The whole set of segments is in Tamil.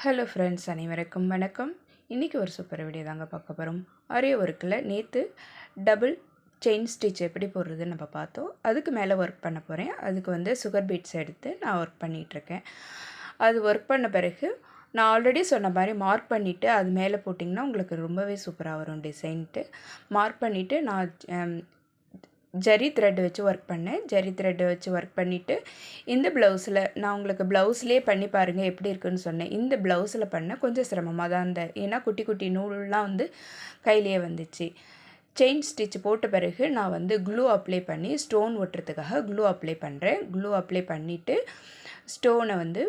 ஹலோ ஃப்ரெண்ட்ஸ் அனைவருக்கும் வணக்கம். இன்றைக்கி ஒரு சூப்பர் வீடியோ தாங்க பார்க்க போகிறோம் ஒரே ஒர்க்கில் நேற்று டபுள் செயின் ஸ்டிச் எப்படி போடுறதுன்னு நம்ம பார்த்தோம். அதுக்கு மேலே ஒர்க் பண்ண போகிறேன் அதுக்கு வந்து சுகர் பீட்ஸ் எடுத்து நான் ஒர்க் பண்ணிகிட்ருக்கேன் அது ஒர்க் பண்ண பிறகு நான் ஆல்ரெடி சொன்ன மாதிரி மார்க் பண்ணிவிட்டு அது மேலே போட்டிங்கன்னா உங்களுக்கு ரொம்பவே சூப்பராக வரும் டிசைன்ட்டு மார்க் பண்ணிவிட்டு நான் ஜரி த்ரெட் வச்சு ஒர்க் பண்ணேன். ஜரி த்ரெட் வச்சு ஒர்க் பண்ணிவிட்டு இந்த ப்ளவுஸில் நான் உங்களுக்கு ப்ளவுஸ்லேயே பண்ணி பாருங்கள் எப்படி இருக்குன்னு சொன்னேன். இந்த ப்ளவுஸில் பண்ண கொஞ்சம் சிரமமாக தான் இருந்தேன் ஏன்னா குட்டி குட்டி நூல்லாம் வந்து கையிலேயே வந்துச்சு. செயின் ஸ்டிச் போட்ட பிறகு நான் வந்து க்ளூ அப்ளை பண்ணி ஸ்டோன் ஒட்டுறதுக்காக க்ளூ அப்ளை பண்ணுறேன் க்ளூ அப்ளை பண்ணிவிட்டு ஸ்டோனை வந்து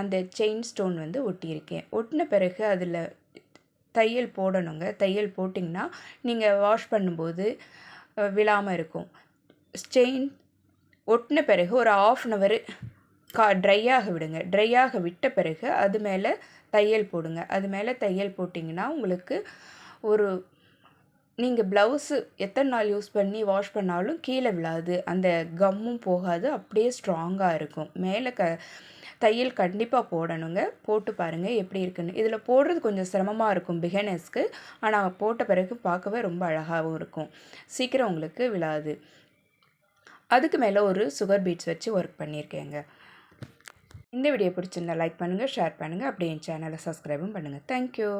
அந்த செயின் ஸ்டோன் வந்து ஒட்டியிருக்கேன். ஒட்டின பிறகு அதில் தையல் போடணுங்க. தையல் போட்டிங்கன்னா நீங்கள் வாஷ் பண்ணும்போது விழாமல் இருக்கும். செயின் ஒட்டின பிறகு ஒரு ஆஃப் அன் அவர் கா ட்ரையாக விடுங்க. ட்ரையாக விட்ட பிறகு அது மேலே தையல் போடுங்க. அது மேலே தையல் போட்டிங்கன்னா உங்களுக்கு ஒரு நீங்கள் ப்ளவுஸு எத்தனை நாள் யூஸ் பண்ணி வாஷ் பண்ணாலும் கீழே விழாது. அந்த கம்மும் போகாது. அப்படியே ஸ்ட்ராங்காக இருக்கும். மேலே க தையல் கண்டிப்பாக போடணுங்க. போட்டு பாருங்கள் எப்படி இருக்குன்னு. இதில் போடுறது கொஞ்சம் சிரமமாக இருக்கும் பிகனர்ஸ்க்கு ஆனால் போட்ட பிறகு பார்க்கவே ரொம்ப அழகாகவும் இருக்கும். சீக்கிரம் உங்களுக்கு விழாது. அதுக்கு மேலே ஒரு சுகர் பீட்ஸ் வச்சு ஒர்க் பண்ணியிருக்கேங்க இந்த வீடியோ பிடிச்சிருந்தா லைக் பண்ணுங்கள் ஷேர் பண்ணுங்கள் அப்படியே என் சேனலை சப்ஸ்கிரைபும் பண்ணுங்கள் தேங்க்யூ